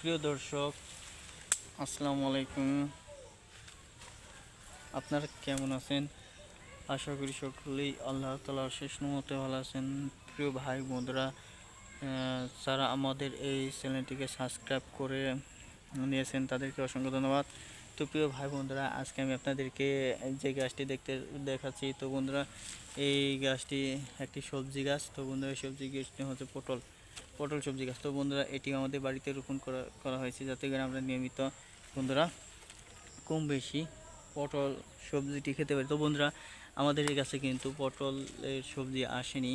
প্রিয় দর্শক, আসসালামু আলাইকুম। আপনারা কেমন আছেন? আশা করি সকলেই আল্লাহ তালার শেষ মতে ভালো আছেন। প্রিয় ভাই, বন্ধুরা যারা আমাদের এই চ্যানেলটিকে সাবস্ক্রাইব করে নিয়েছেন, তাদেরকে অসংখ্য ধন্যবাদ। তো প্রিয় ভাই, বন্ধুরা, আজকে আমি আপনাদেরকে যে গাছটি দেখতে দেখাচ্ছি, তো বন্ধুরা, এই গাছটি একটি সবজি গাছ। তো বন্ধুরা সবজি গাছটি হচ্ছে পটল। পটল সবজি গাছ। তো বন্ধুরা, এটি আমাদের বাড়িতে রোপণ করা করা হয়েছে যাতে করে আমরা নিয়মিত বন্ধুরা কম বেশি পটল সবজিটি খেতে পারি। তো বন্ধুরা, আমাদের এই গাছে কিন্তু পটলের সবজি আসেনি।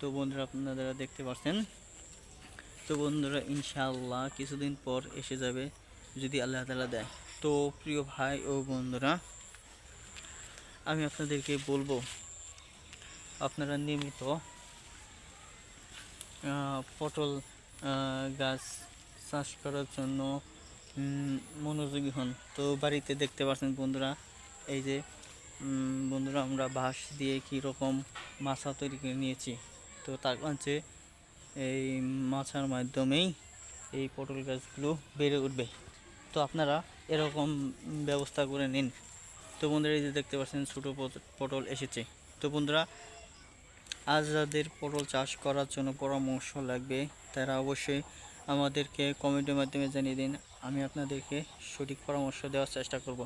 তো বন্ধুরা, আপনারা দেখতে পাচ্ছেন। তো বন্ধুরা, ইনশাআল্লাহ কিছুদিন পর এসে যাবে যদি আল্লাহ তালা দেয়। তো প্রিয় ভাই ও বন্ধুরা, আমি আপনাদেরকে বলব, আপনারা নিয়মিত পটল গাছ চাষ করার জন্য মনোযোগী হন। তো বাড়িতে দেখতে পাচ্ছেন বন্ধুরা, এই যে বন্ধুরা আমরা বাঁশ দিয়ে কী রকম মাছা তৈরি করে নিয়েছি। তো তার কাছে এই মাছার মাধ্যমেই এই পটল গাছগুলো বেড়ে উঠবে। তো আপনারা এরকম ব্যবস্থা করে নিন। তো বন্ধুরা এই যে দেখতে পাচ্ছেন ছোটো পট- পটল এসেছে। তো বন্ধুরা আজ যাদের পটল চাষ করার জন্য পরামর্শ লাগবে, তারা অবশ্যই আমাদেরকে কমেন্টের মাধ্যমে জানিয়ে দিন। আমি আপনাদেরকে সঠিক পরামর্শ দেওয়ার চেষ্টা করব।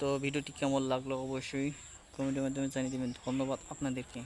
তো ভিডিওটি কেমন লাগল অবশ্যই কমেন্টের মাধ্যমে জানিয়ে দেবেন। ধন্যবাদ আপনাদেরকে।